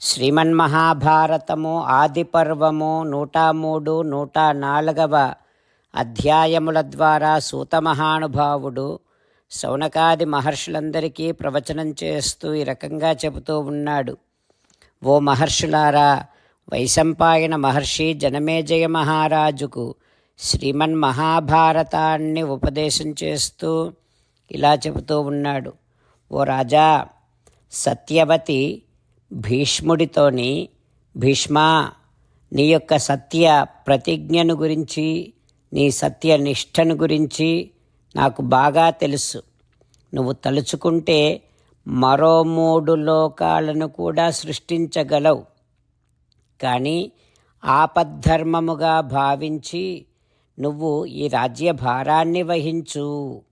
శ్రీమన్మహాభారతము ఆదిపర్వము నూట మూడు నూట నాలుగవ అధ్యాయముల ద్వారా సూత మహానుభావుడు శౌనకాది మహర్షులందరికీ ప్రవచనం చేస్తూ ఈ రకంగా చెబుతూ ఉన్నాడు. ఓ మహర్షులారా వైశంపాయన మహర్షి జనమేజయ మహారాజుకు శ్రీమన్ మహాభారతాన్ని ఉపదేశం చేస్తూ ఇలా చెబుతూ ఉన్నాడు. ఓ రాజా సత్యవతి భీష్ముడితోని భీష్మా నీ యొక్క సత్య ప్రతిజ్ఞను గురించి నీ సత్య నిష్టను గురించి నాకు బాగా తెలుసు. నువ్వు తలుచుకుంటే మరో మూడు లోకాలను కూడా సృష్టించగలవు. కానీ ఆపద్ధర్మముగా భావించి నువ్వు ఈ రాజ్య భారాన్ని వహించు.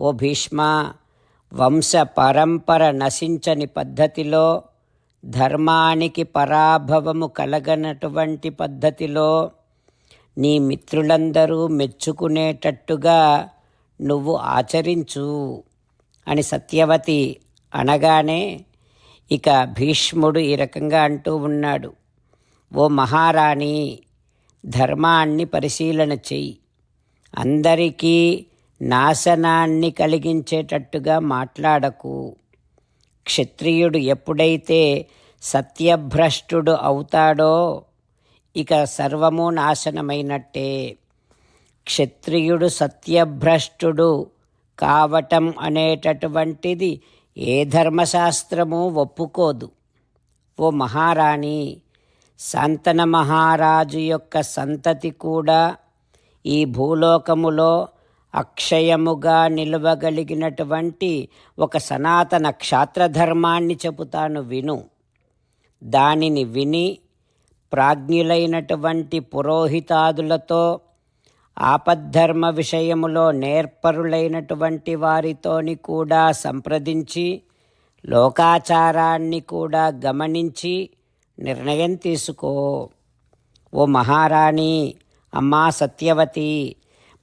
ఓ భీష్మ వంశ పరంపర నశించని పద్ధతిలో ధర్మానికి పరాభవము కలగనటువంటి పద్ధతిలో నీ మిత్రులందరూ మెచ్చుకునేటట్టుగా నువ్వు ఆచరించు అని సత్యవతి అనగానే ఇక భీష్ముడు ఈ రకంగా అంటూ ఉన్నాడు. ఓ మహారాణి ధర్మాన్ని పరిశీలన చెయ్యి. అందరికీ నాశనాన్ని కలిగించేటట్టుగా మాట్లాడకు. క్షత్రియుడు ఎప్పుడైతే సత్యభ్రష్టుడు అవుతాడో ఇక సర్వము నాశనమైనట్టే. క్షత్రియుడు సత్యభ్రష్టుడు కావటం అనేటటువంటిది ఏ ధర్మశాస్త్రము ఒప్పుకోదు. ఓ మహారాణి శాంతన మహారాజు యొక్క సంతతి కూడా ఈ భూలోకములో అక్షయముగా నిలవగలిగినటువంటి ఒక సనాతన క్షాత్రధర్మాన్ని చెబుతాను విను. దానిని విని ప్రాజ్ఞులైనటువంటి పురోహితాదులతో ఆపద్ధర్మ విషయములో నేర్పరులైనటువంటి వారితోని కూడా సంప్రదించి లోకాచారాన్ని కూడా గమనించి నిర్ణయం తీసుకో. ఓ మహారాణి అమ్మా సత్యవతి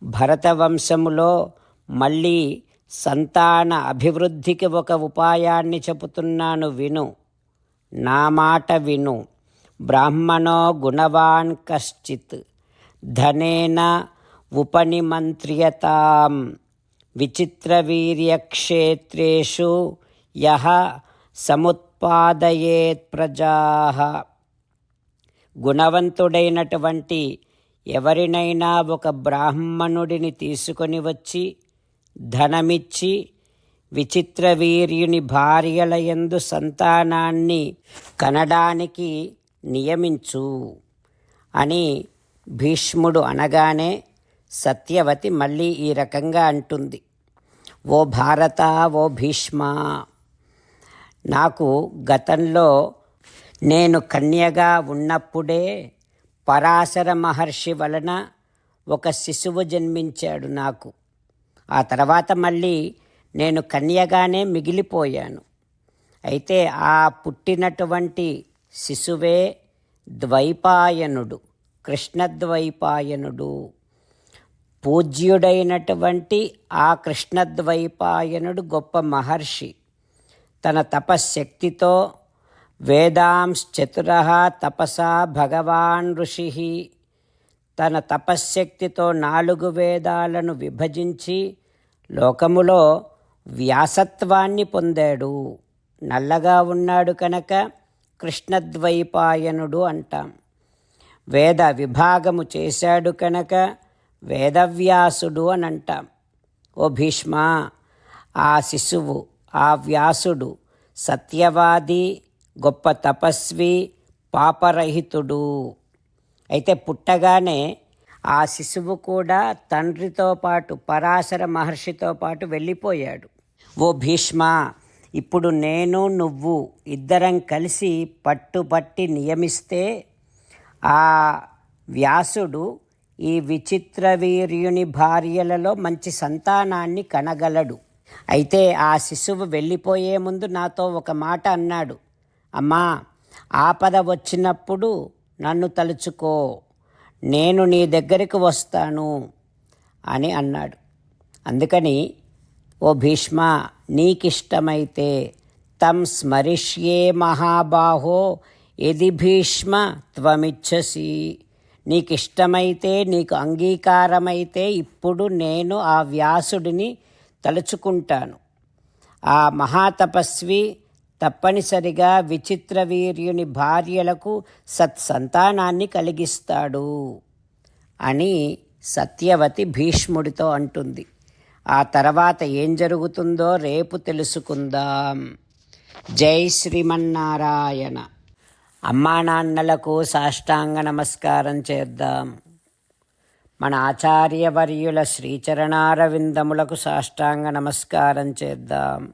భరతవంశములో మళ్ళీ సంతాన అభివృద్ధికి ఒక ఉపాయాన్ని చెబుతున్నాను విను. నా మాట విను. బ్రాహ్మణో గుణవాన్ కశ్చిత్. ధనేన ఉపనిమంత్రియతాం. విచిత్రవీర్యక్షేత్రేషు యహ సముత్పాదయేత్ ప్రజా. గుణవంతుడైనటువంటి ఎవరినైనా ఒక బ్రాహ్మణుడిని తీసుకొని వచ్చి ధనమిచ్చి విచిత్ర వీర్యుని భార్యల యందు సంతానాన్ని కనడానికి నియమించు అని భీష్ముడు అనగానే సత్యవతి మళ్ళీ ఈ రకంగా అంటుంది. ఓ భారత ఓ భీష్మ నాకు గతంలో నేను కన్యగా ఉన్నప్పుడే పరాశర మహర్షి వలన ఒక శిశువు జన్మించాడు నాకు. ఆ తర్వాత మళ్ళీ నేను కన్యగానే మిగిలిపోయాను. అయితే ఆ పుట్టినటువంటి శిశువే ద్వైపాయనుడు కృష్ణద్వైపాయనుడు. పూజ్యుడైనటువంటి ఆ కృష్ణద్వైపాయనుడు గొప్ప మహర్షి. తన తపశ్శక్తితో వేదాంశ్చతుర తపసా భగవాన్ ఋషి. తన తపశ్శక్తితో నాలుగు వేదాలను విభజించి లోకములో వ్యాసత్వాన్ని పొందాడు. నల్లగా ఉన్నాడు కనుక కృష్ణద్వైపాయనుడు అంటాం. వేద విభాగము చేశాడు కనుక వేదవ్యాసుడు అని అంటాం. ఓ భీష్మ ఆ శిశువు ఆ వ్యాసుడు సత్యవాది గొప్ప తపస్వి పాపరహితుడు. అయితే పుట్టగానే ఆ శిశువు కూడా తండ్రితో పాటు పరాశర మహర్షితో పాటు వెళ్ళిపోయాడు. ఓ భీష్మ ఇప్పుడు నేను నువ్వు ఇద్దరం కలిసి పట్టుపట్టి నియమిస్తే ఆ వ్యాసుడు ఈ విచిత్ర వీర్యుని భార్యలలో మంచి సంతానాన్ని కనగలడు. అయితే ఆ శిశువు వెళ్ళిపోయే ముందు నాతో ఒక మాట అన్నాడు. అమ్మా ఆపద వచ్చినప్పుడు నన్ను తలుచుకో. నేను నీ దగ్గరికి వస్తాను అని అన్నాడు. అందుకని ఓ భీష్మ నీకిష్టమైతే తం స్మరిష్యే మహాబాహో ఎది భీష్మ త్వమిచ్చసి. నీకిష్టమైతే నీకు అంగీకారమైతే ఇప్పుడు నేను ఆ వ్యాసుడిని తలుచుకుంటాను. ఆ మహాతపస్వి తప్పనిసరిగా విచిత్ర వీర్యుని భార్యలకు సత్సంతానాన్ని కలిగిస్తాడు అని సత్యవతి భీష్ముడితో అంటుంది. ఆ తర్వాత ఏం జరుగుతుందో రేపు తెలుసుకుందాం. జై శ్రీమన్నారాయణ. అమ్మా నాన్నలకు సాష్టాంగ నమస్కారం చేద్దాం. మన ఆచార్యవర్యుల శ్రీచరణారవిందములకు సాష్టాంగ నమస్కారం చేద్దాం.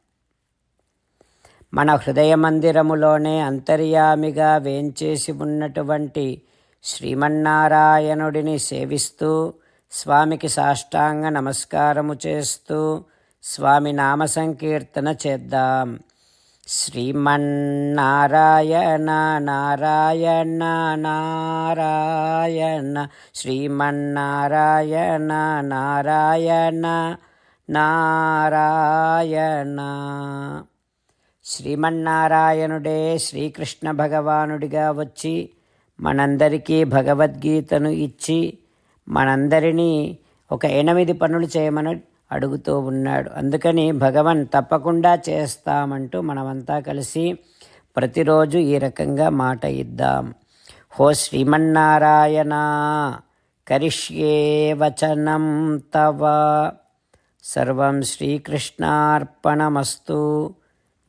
మన హృదయ మందిరములోనే అంతర్యామిగా వేంచేసి ఉన్నటువంటి శ్రీమన్నారాయణుడిని సేవిస్తూ స్వామికి సాష్టాంగ నమస్కారము చేస్తూ స్వామి నామ సంకీర్తన చేద్దాం. శ్రీమన్నారాయణ నారాయణ నారాయణ శ్రీమన్నారాయణ నారాయణ నారాయణ. శ్రీమన్నారాయణుడే శ్రీకృష్ణ భగవానుడిగా వచ్చి మనందరికీ భగవద్గీతను ఇచ్చి మనందరినీ ఒక ఎనిమిది పనులు చేయమని అడుగుతూ ఉన్నాడు. అందుకని భగవన్ తప్పకుండా చేస్తామంటూ మనమంతా కలిసి ప్రతిరోజు ఈ రకంగా మాట ఇద్దాం. హో శ్రీమన్నారాయణ కరిష్యే వచనం తవ. సర్వం శ్రీకృష్ణార్పణమస్తు.